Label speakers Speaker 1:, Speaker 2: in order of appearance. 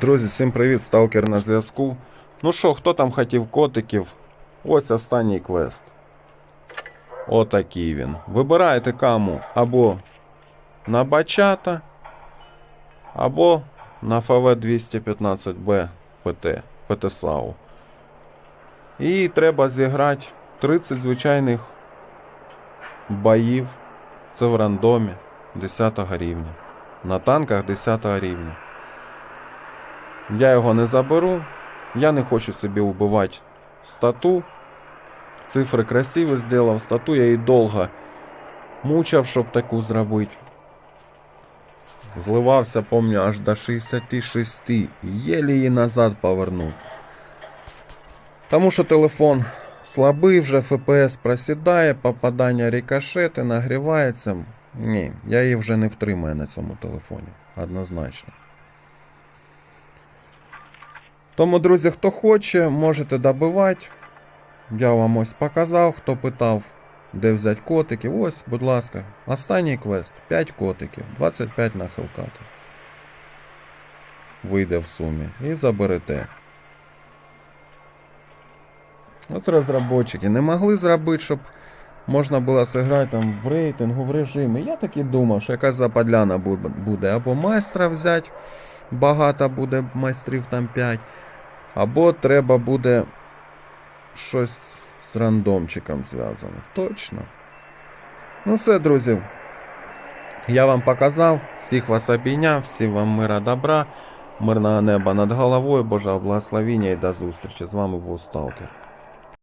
Speaker 1: Друзі, всім привіт, сталкер на зв'язку. Ну що, хто там хотів котиків? Ось останній квест. Отакий він. Вибираєте каму або на бачата, або на ФВ 215Б ПТ, ПТ САУ. І треба зіграти 30 звичайних боїв. Це в рандомі 10 рівня. На танках 10 рівня. Я його не заберу. Я не хочу собі убивати стату. Цифри красиві зробив. Стату я її довго мучав, щоб таку зробити. Зливався, помню, аж до 66. Єлі її назад повернув. Тому що телефон слабий, вже FPS просідає, попадання рикошети, нагрівається. Ні, я її вже не втримаю на цьому телефоні. Однозначно. Тому, друзі, хто хоче, можете добивати. Я вам ось показав, хто питав, де взяти котики. Ось, будь ласка, останній квест. 5 котиків, 25 на хелкати. Вийде в сумі. І заберете. От розробники не могли зробити, щоб можна було зіграти там в рейтингу, в режимі. Я так і думав, що якась западляна буде. Або майстра взяти, багато буде майстрів там 5. Або треба буде щось з рандомчиком зв'язане. Точно. Ну все, друзі. Я вам показав, всіх вас обійняв, всім вам мира добра, мирного неба над головою, Божого благословіння і до зустрічі. З вами був Сталкер.